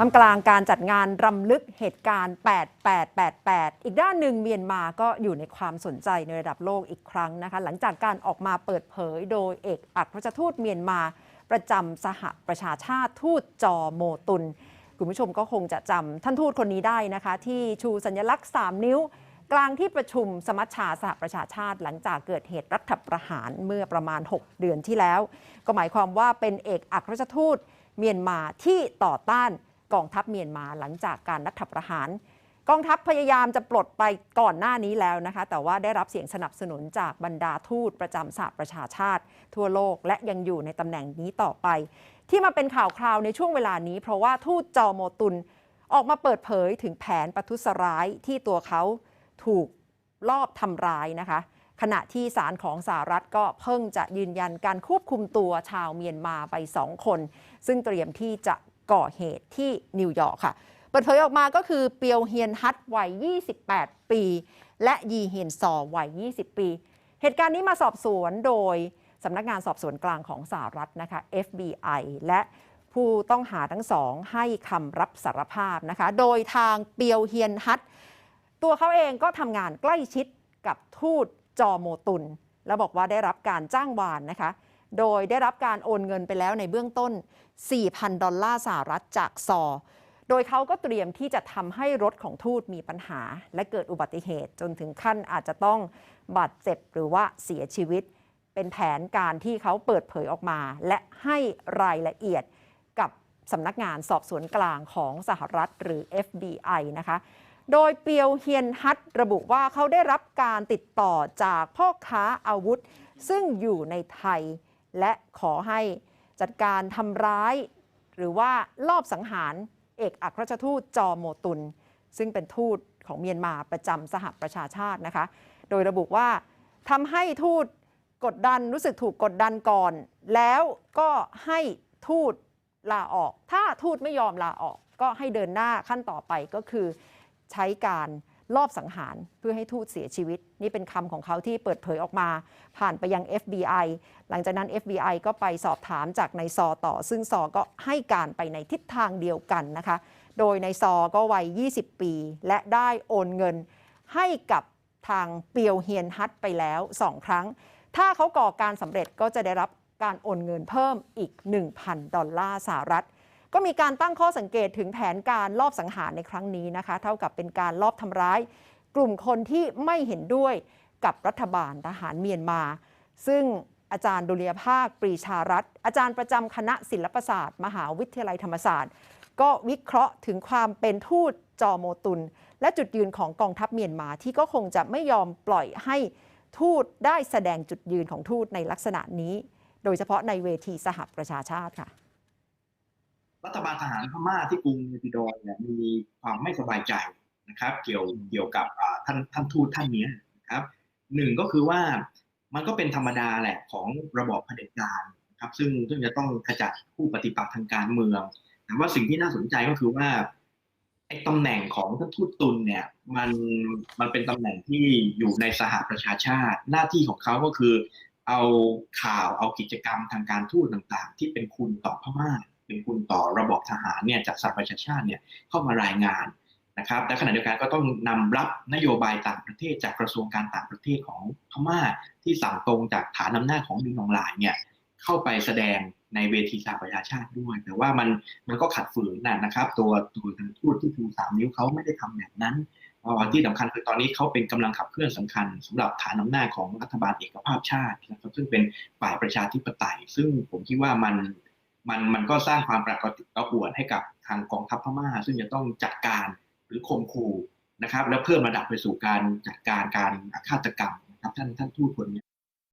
ทำกลางการจัดงานรำลึกเหตุการณ์ 8888 อีกด้านหนึ่งเมียนมาก็อยู่ในความสนใจในระดับโลกอีกครั้งนะคะ หลังจากการออกมาเปิดเผยโดยเอกอัครราชทูตเมียนมา ประจำสหประชาชาติทูตจอโมตุน คุณผู้ชมก็คงจะจำท่านทูตคนนี้ได้นะคะ ที่ชูสัญลักษณ์ 3 นิ้ว กลางที่ประชุมสมัชชาสหประชาชาติหลังจากเกิดเหตุรัฐประหารเมื่อประมาณ 6 เดือนที่แล้ว ก็หมายความว่าเป็นเอกอัครราชทูตเมียนมาที่ต่อต้าน กองทัพเมียนมาหลังจากการรัฐประหาร กองทัพพยายามจะปลดไปก่อนหน้านี้แล้วนะคะ แต่ว่าได้รับเสียงสนับสนุนจากบรรดาทูตประจำสหประชาชาติ ทั่วโลกและยังอยู่ในตำแหน่งนี้ต่อไป ที่มาเป็นข่าวคราวในช่วงเวลานี้ เพราะว่าทูตจอโมตุนออกมาเปิดเผยถึงแผนประทุษร้ายที่ตัวเขาถูกลอบทำร้ายนะคะ ขณะที่ศาลของสหรัฐก็เพิ่งจะยืนยันการควบคุมตัวชาวเมียนมาไปสองคน ซึ่งเตรียมที่จะ ก่อเหตุที่นิวยอร์กค่ะ เปิดเผยออกมาก็คือเปียวเฮียนฮัตวัย 28 ปี และยีเฮียนซอวัย 20 ปี เหตุการณ์นี้มาสอบสวนโดยสำนักงานสอบสวนกลางของสหรัฐนะคะ FBI และผู้ต้องหาทั้งสองให้คำรับสารภาพนะคะ โดยทางเปียวเฮียนฮัตตัวเขาเองก็ทำงานใกล้ชิดกับทูตจอโมตุน แล้วบอกว่าได้รับการจ้างวานนะคะ โดยได้รับการโอนเงินไปแล้วในเบื้องต้น 4,000 ดอลลาร์สหรัฐจากซอ โดยเขาก็เตรียมที่จะทำให้รถของทูตมีปัญหา และเกิดอุบัติเหตุจนถึงขั้นอาจจะต้องบาดเจ็บหรือว่าเสียชีวิต เป็นแผนการที่เขาเปิดเผยออกมา และให้รายละเอียดกับสำนักงานสอบสวนกลางของสหรัฐหรือ FBI นะคะ โดยเปียวเฮียนฮัตระบุว่าเขาได้รับการติดต่อจากพ่อค้าอาวุธ ซึ่งอยู่ในไทย และขอให้จัดการทำร้าย หรือว่าลอบสังหารเอกอัครราชทูตจอโมตุน ซึ่งเป็นทูตของเมียนมาประจำสหประชาชาตินะคะ โดยระบุว่าทำให้ทูตกดดันรู้สึกถูกกดดันก่อน แล้วก็ให้ทูตลาออก ถ้าทูตไม่ยอมลาออก ก็ให้เดินหน้าขั้นต่อไปก็คือใช้การ ลอบสังหารเพื่อให้ทูตเสียชีวิต นี่เป็นคำของเขาที่เปิดเผยออกมา ผ่านไปยัง FBI หลังจากนั้น FBI ก็ไปสอบถามจากนายซอต่อ ซึ่งซอก็ให้การไปในทิศทางเดียวกันนะคะ โดยนายซอก็วัย 20 ปี และได้โอนเงินให้กับทางเปียวเฮียนฮัตไปแล้ว2ครั้ง ถ้าเขาก่อการสำเร็จก็จะได้รับการโอนเงินเพิ่มอีก 1,000 ดอลลาร์สหรัฐ ก็มีการตั้งข้อสังเกตถึงแผนการลอบสังหารในครั้งนี้นะคะ เท่ากับเป็นการลอบทำร้าย กลุ่มคนที่ไม่เห็นด้วยกับรัฐบาลทหารเมียนมา ซึ่งอาจารย์ดุลยภาค ปรีชารัตอาจารย์ประจำคณะศิลปศาสตร์ มหาวิทยาลัยธรรมศาสตร์ ก็วิเคราะห์ถึงความเป็นทูตจอโมตุน และจุดยืนของกองทัพเมียนมาที่ก็คงจะไม่ยอมปล่อยให้ทูตได้แสดงจุดยืนของทูตในลักษณะนี้ โดยเฉพาะในเวทีสหประชาชาติค่ะ รัฐบาลทหารพม่าที่กรุงเนปิดอร์เนี่ยมีความไม่สบายใจนะครับ เกี่ยวเกี่ยวกับอ่าท่านท่านทูตท่านเนี้ยนะครับหนึ่งก็คือว่ามันก็เป็นธรรมดาแหละของระบอบเผด็จการนะครับซึ่งซึ่งจะต้องขจัดผู้ปฏิปักษ์ทางการเมือง แต่ว่าสิ่งที่น่าสนใจก็คือว่าไอ้ตำแหน่งของท่านทูตตุลเนี่ยมันมันเป็นตำแหน่งที่อยู่ในสหประชาชาติ หน้าที่ของเขาก็คือ เอาข่าวเอากิจกรรมทางการทูตต่างๆ ที่เป็นคุณต่อพม่า เป็นคุณต่อระบบทหารเนี่ยจากสหประชาชาติเนี่ยเข้ามารายงานนะครับและขณะเดียวกันก็ต้องนำรับนโยบายต่างประเทศจากกระทรวงการต่างประเทศของพม่าที่สั่งตรงจากฐานอำนาจของมินอองหลายเนี่ยเข้าไปแสดงในเวทีสหประชาชาติด้วย แต่ว่ามันมันก็ขัดฝืนนะนะครับ ตัวตัวทางทูตที่ชูสามนิ้วเขาไม่ได้ทำแบบนั้นเพราะว่าที่สำคัญคือตอนนี้เขาเป็นกำลังขับเคลื่อนสำคัญสำหรับฐานอำนาจของรัฐบาลเอกภาพชาตินะครับซึ่งเป็นฝ่ายประชาธิปไตย ซึ่งผมคิดว่ามัน มันมันก็สร้างความประกติกระอ่วนให้กับทางกองทัพพม่า ซึ่งจะต้องจัดการหรือข่มขู่นะครับ แล้วเพิ่มระดับไปสู่การจัดการการฆาตกรรมนะครับท่านท่านทูตคนนี้